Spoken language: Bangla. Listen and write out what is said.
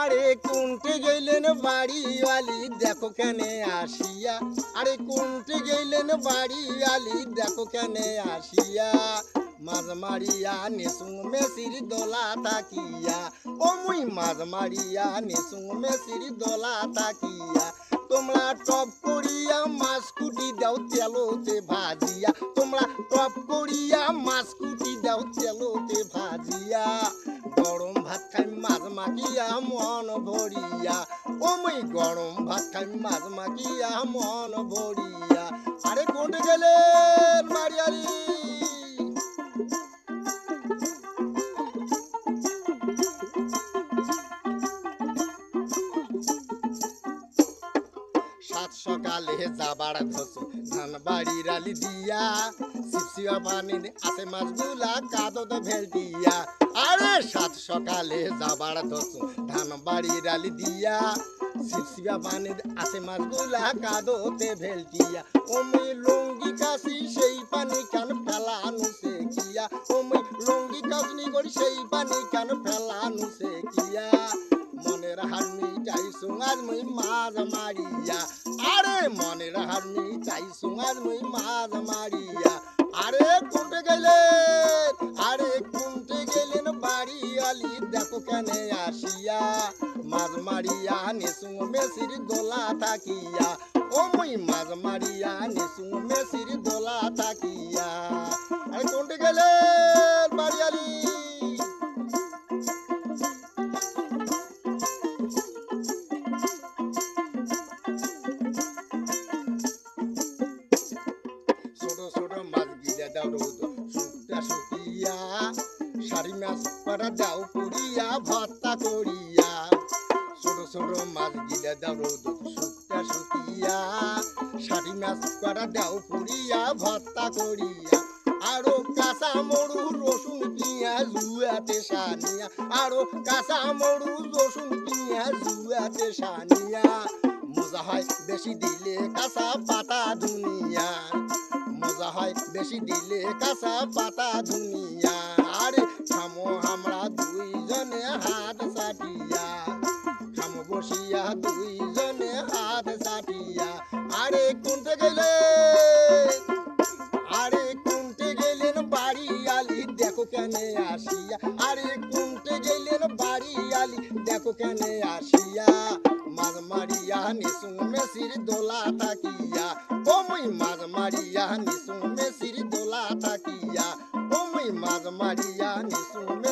আরে কোনটে গেলেন বাড়িওয়ালি, দেখো কেনে আসিয়া। আরে কোনটে গেলেন বাড়িওয়ালি, দেখো কেনে আসিয়া। মাঝ মারিয়া নেসুং মেসির দোলা তাকিয়া। ও মুই মাঝ মারিয়া নেসুং মেসির দোলা তাকিয়া। তোমরা টপ করিয়া মাছ কুটি দাও তেলোতে ভাজিয়া। তোমরা টপ করিয়া মাছ কুটি দাও চেলোতে ভাজিয়া গরম ভাত খাই মাছ মাখিয়া মন ভরিয়া ও গরম ভাত খাই মাছ মাখিয়া মন ভরিয়া আরে কোটে গেলেন সাত সকালে যাবার ধসু। ধান বাড়ি রালি দিয়া শিবশিবা পানি আছে মাছগুলা কাদত ভেলটিয়া আরে সাত সকালে যাবার ধসু ধান বাড়ি রালি দিয়া শিবশিবা পানি আছে মাছগুলা কাদতে ভেলটিয়া ওমি লঙ্গি কাশি সেই পানি কেন ফেলানু সে কিয়া ওমি লুঙ্গি কাশনি করি সেই পানি কেন ফেলানু মুই মাছ মারিয়া। আরে মনের হারমি চাই সুঙার মুই মাছ মারিয়া। আরে কোনটে গেলেন, আরে কোনটে গেলেন বাড়ি আলি, দেখো কেনে আসিয়া। মাছ মারিয়া নেসুং মেসির দোলা থাকিয়া। ও মুই মাছ মারিয়া নেসুং মেসির দোলা থাকিয়া। আরে কোনটে সারি মাছ করা দাও পুরিয়া ভর্তা করিয়া। ছোট ছোট মাছ গিলে দাও রোদ শুকটা শুকিয়া। সারি মাছ করা দাও পুরিয়া ভর্তা করিয়া। আরও কাঁচা মরু রসুন পিঁয়াজ জুয়াতে সানিয়া। আরও কাঁচা মরু রসুন পিঁয়াজ জুয়াতে সানিয়া। মজা হয় বেশি দিলে কাঁচা পাতা দুনিয়া মজা হয় বেশি দিলে কাঁচা পাতা দুনিয়া খামো আমরা দুইজনে হাত সাটিয়া খামো বসিয়া দুইজনে হাত সাটিয়া আরে কোনতে গেলে? আরে কোনতে গেলেন বাড়ি আলি দেখো কেনে আসিয়া। আরে কোনতে গেলেন বাড়ি আলি দেখো কেনে আসিয়া। মাঝ মারিয়া নিসুন মেসির দোলা থাকিয়া ও মুই মাঝ মারিয়া নিসুন মেসির দোলা থাকিয়া ও মুই মাঝ মারিয়া নিসুন মেসির দোলা থাক